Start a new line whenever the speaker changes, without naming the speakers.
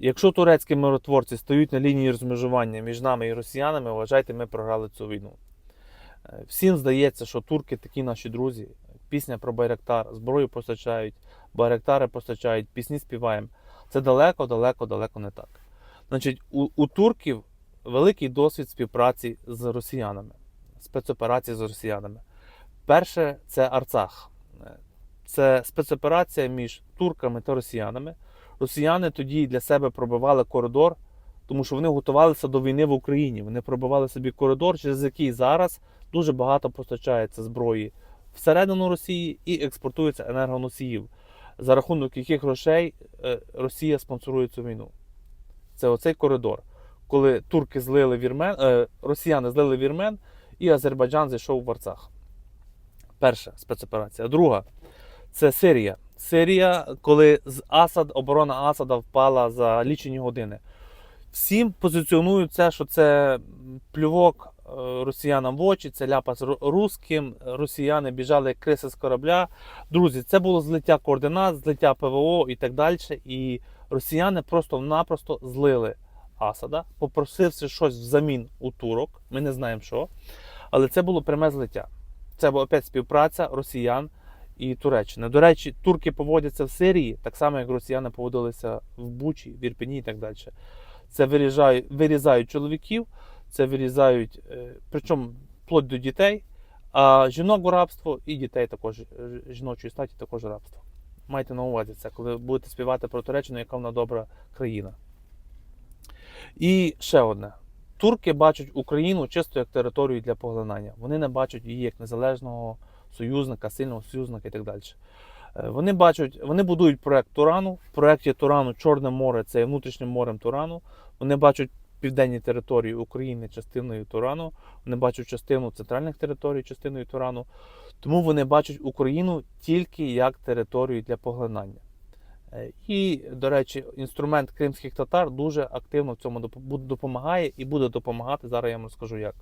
Якщо турецькі миротворці стоять на лінії розмежування між нами і росіянами, вважайте, ми програли цю війну. Е, Всім здається, що турки такі наші друзі. Пісня про Байрактар, зброю постачають, Байрактари постачають, пісні співаємо. Це далеко, далеко, далеко не так. Значить, у, у турків великий досвід співпраці з росіянами, спецоперації з росіянами. Перше це Арцах. Е, Це спецоперація між турками та росіянами. Росіяни тоді для себе пробивали коридор, тому що вони готувалися до війни в Україні. Вони пробивали собі коридор, через який зараз дуже багато постачається зброї всередину Росії і експортується енергоносіїв, за рахунок яких грошей е, Росія спонсорує цю війну. Це оцей коридор. Коли турки злили вірмен, е, росіяни злили вірмен, і Азербайджан зайшов в Арцах. Перша спецоперація. Друга це Сирія. Сирія, коли Асад, оборона Асада впала за лічені години. Всім позиціонують це, що це плювок е, росіянам в очі, це ляпас ру- русським. Росіяни біжали як криси з корабля. Друзі, це було злиття координат, злиття ПВО і так далі. І росіяни просто-напросто злили Асада, попросивши щось взамін у турок. Ми не знаємо що. Але це було пряме злиття. Це була опять співпраця росіян і Туреччини. До речі, турки поводяться в Сирії так само, як росіяни поводилися в Бучі, в Ірпені і так далі. Це вирізають, вирізають чоловіків, це вирізають, е, причому вплоть до дітей, а жінок у рабство і дітей також, е, жіночої статі також рабство. Майте на увазі це, коли будете співати про Туреччину, яка вона добра країна. І ще одне. Турки бачать Україну чисто як територію для поглинання. Вони не бачать її як незалежного союзника, сильного союзника і так далі. Е, Вони бачать, вони будують проект Турану. В проєкті Турану Чорне море це внутрішнім морем Турану. Вони бачать південні території України частиною Турану. Вони бачать частину центральних територій частиною Турану. Тому вони бачать Україну тільки як територію для поглинання. Е, І, до речі, інструмент кримських татар дуже активно в цьому допомагає і буде допомагати. Зараз я вам розкажу як.